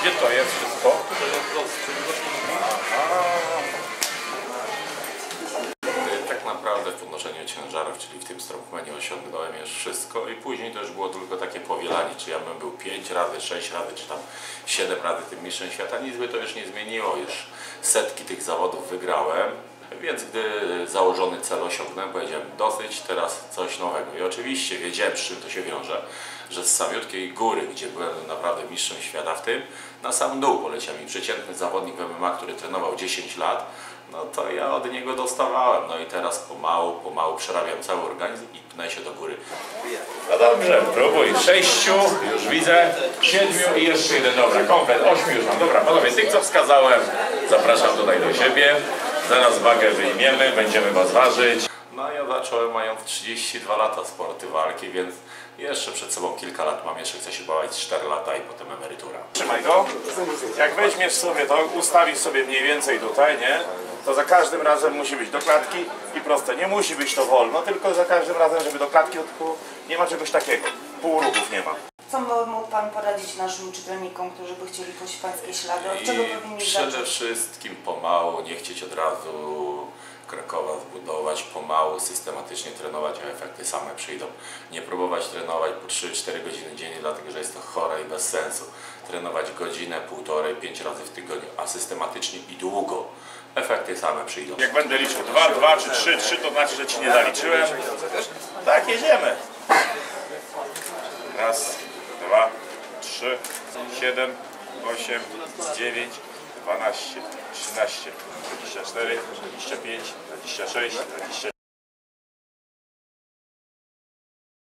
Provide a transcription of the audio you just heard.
Gdzie to jest wszystko? Tak naprawdę w podnoszeniu ciężarów, czyli w tym strongmanie osiągnąłem już wszystko i później to już było tylko takie powielanie, czy ja bym był 5 razy, 6 razy, czy tam 7 razy tym mistrzem świata, nic by to już nie zmieniło, już setki tych zawodów wygrałem, więc gdy założony cel osiągnąłem, powiedziałem dosyć, teraz coś nowego i oczywiście wiedziałem z czym to się wiąże, że z samiutkiej góry, gdzie byłem naprawdę mistrzem świata w tym, na sam dół poleciał mi przeciętny zawodnik MMA, który trenował 10 lat, no to ja od niego dostawałem. No i teraz pomału, pomału przerabiam cały organizm i pnę się do góry. No dobrze, próbuj. Sześciu, już widzę. Siedmiu i jeszcze jeden. Dobra, komplet. Ośmiu już mam. Dobra, panowie, tych co wskazałem, zapraszam tutaj do siebie. Zaraz wagę wyjmiemy, będziemy was ważyć. No ja zacząłem mając 32 lata sporty walki, więc jeszcze przed sobą kilka lat mam. Jeszcze chcę się bawić 4 lata i potem emerytura. Trzymaj go. Jak weźmiesz sobie to, ustawisz sobie mniej więcej tutaj, nie? To za każdym razem musi być do klatki i proste. Nie musi być to wolno, tylko za każdym razem, żeby do klatki, to nie ma czegoś takiego. Pół ruchów nie ma. Co mógł Pan poradzić naszym czytelnikom, którzy by chcieli pójść w Pańskie ślady? Od czego I powinni przede zacząć? wszystkim pomału, nie chcieć od razu Krakowa zbudować, pomału, systematycznie trenować, a efekty same przyjdą. Nie próbować trenować po 3-4 godziny dziennie, dlatego że jest to chore i bez sensu. Trenować godzinę, półtorej, pięć razy w tygodniu, a systematycznie i długo. Efekty same przyjdą. Jak będę liczył 2, 2 czy 3, 3 to znaczy, że Ci nie zaliczyłem. Tak, jedziemy. Raz, dwa, trzy, siedem, osiem, dziewięć, dwanaście, trzynaście, dwadzieścia cztery, dwadzieścia pięć, dwadzieścia sześć, dwadzieścia